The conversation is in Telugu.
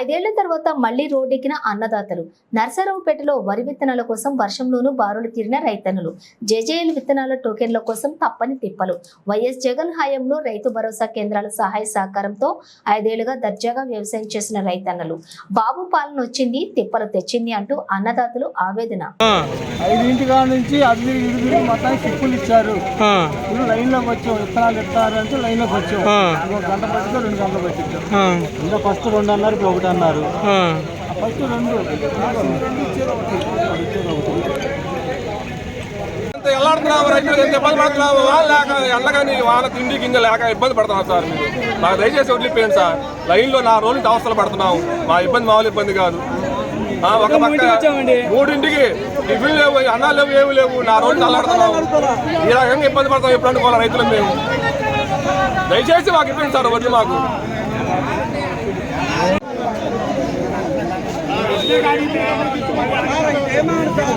ఐదేళ్ళ తర్వాత మళ్ళీ రోడ్డెక్కిన అన్నదాతలు. నర్సరావుపేటలో వరి విత్తనాల కోసం వర్షంలోనూ బారులు తీరిన రైతన్నులు. జేజేఎల్ విత్తనాల టోకెన్ల కోసం తప్పని తిప్పలు. వైఎస్ జగన్ హయాంలో రైతు భరోసా కేంద్రాల సహాయ సహకారంతో ఐదేళ్ళుగా దర్జాగా వ్యవసాయం చేసిన రైతన్నలు. బాబు పాలన వచ్చింది తిప్పలు తెచ్చింది అంటూ అన్నదాతలు ఆవేదన. నుంచి ఇచ్చారు. ఆ, ఇప్పుడు లైన్లోకి వచ్చాం విత్తనాలు ఇస్తారు అంటే లైన్లోకి వచ్చాం. ఆ. ఒక గంట పట్టిందో రెండు గంటలు పట్టించాం ఇంకా ఫస్ట్ రెండు ఇప్పుడు ఒకటి అన్నారు. ఆ. ఫస్ట్ రెండు. ఎంత ఎల్లాడుతున్నాము రైతులు ఎంత ఇబ్బంది పడుతున్నాము వాన లేక ఎండగాని వాన తిండి గింజ లేక ఇబ్బంది పడుతున్నాం సార్ మీరు. మాకు దయచేసి వదిలిపోయండి సార్. లైన్లో నా రోజు నుంచి అవసరం పడుతున్నాము మా ఇబ్బంది మామూలు ఇబ్బంది కాదు. ఆ, ఒక పక్క మూడింటికి టిఫిన్ లేవు అన్నాలు లేవు ఏమి లేవు. నా రోజు అల్లాడుతున్నాము ఈ రకంగా ఇబ్బంది పడతాం ఎప్పుడు అనుకోవాలి రైతులు మేము? దయచేసి మాకు ఇబ్బంది సార్ వద్దు మాకు. ఏమంటారు